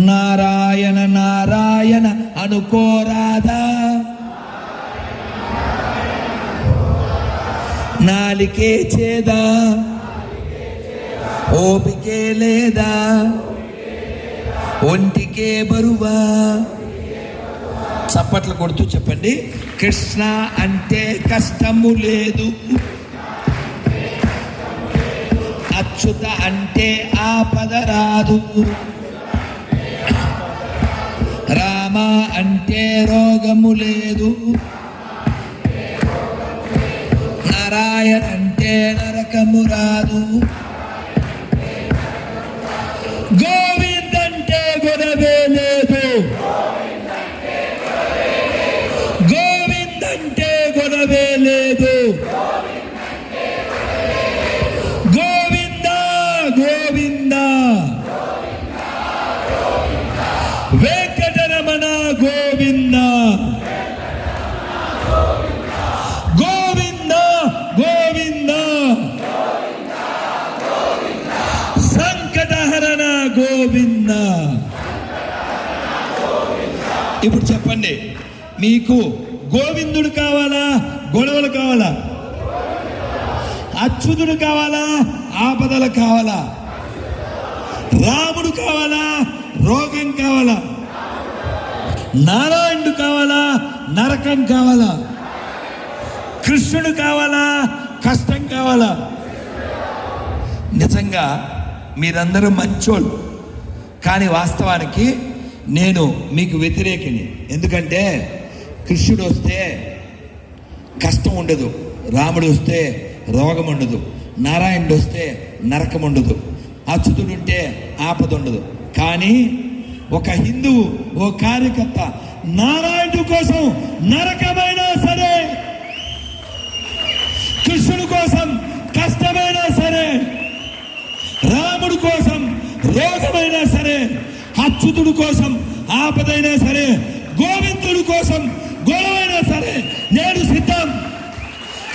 నారాయణ నారాయణ అనుకోరాదా నాలికే చేదా. ఓపికే లేదా. ఒంటికే బరువా. చప్పట్లు కొడుతూ చెప్పండి. కృష్ణ అంటే కష్టము లేదు. అచ్యుత అంటే ఆపద రాదు. అంటే రోగము లేదు. నారాయణ అంటే నరకము రాదు. గోవింద్ అంటే గొడవే లేదు. గోవింద్ అంటే గొడవే లేదు. గోవింద గోవింద. వెంకటరమణ గోవింద. గోవింద గోవింద. సంకటహరణ గోవింద. ఇప్పుడు చెప్పండి మీకు గోవిందుడు కావాలా గొడవలు కావాలా? అచ్యుతుడు కావాలా ఆపదలు కావాలా? రాముడు కావాలా రోగం కావాలా? నారాయణుడు కావాలా? నరకం కావాలా? కృష్ణుడు కావాలా? కష్టం కావాలా? నిజంగా మీరందరూ మంచోళ్ళు. కానీ వాస్తవానికి నేను మీకు వ్యతిరేకిని. ఎందుకంటే కృష్ణుడు వస్తే కష్టం ఉండదు రాముడు వస్తే రోగం ఉండదు నారాయణుడు వస్తే నరకం ఉండదు అచ్యుతుడు ఉంటే ఆపద ఉండదు. కానీ ఒక హిందువు ఓ కార్యకర్త నారాయణుడు కోసం నరకమైనా సరే కృష్ణుడు కోసం కష్టమైనా సరే రాముడు కోసం రోగమైనా సరే అచ్యుతుడు కోసం ఆపదైనా సరే గోవిందుడు కోసం గొడవైనా సరే నేను సిద్ధం.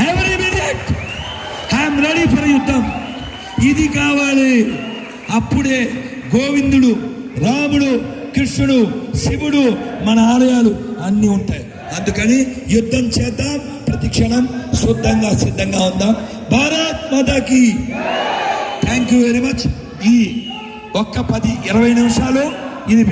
Every minute I'm ready for యుద్ధం. ఇది కావాలి. అప్పుడే గోవిందుడు రాముడు కృష్ణుడు శివుడు మన ఆలయాలు అన్నీ ఉంటాయి. అందుకని యుద్ధం చేద్దాం ప్రతి క్షణం శుద్ధంగా సిద్ధంగా ఉందాం. భారత్ మాతాకి థ్యాంక్ యూ వెరీ మచ్ ఈ ఒక్క పది ఇరవై నిమిషాలు ఇది